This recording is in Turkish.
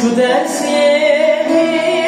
Şu dersleri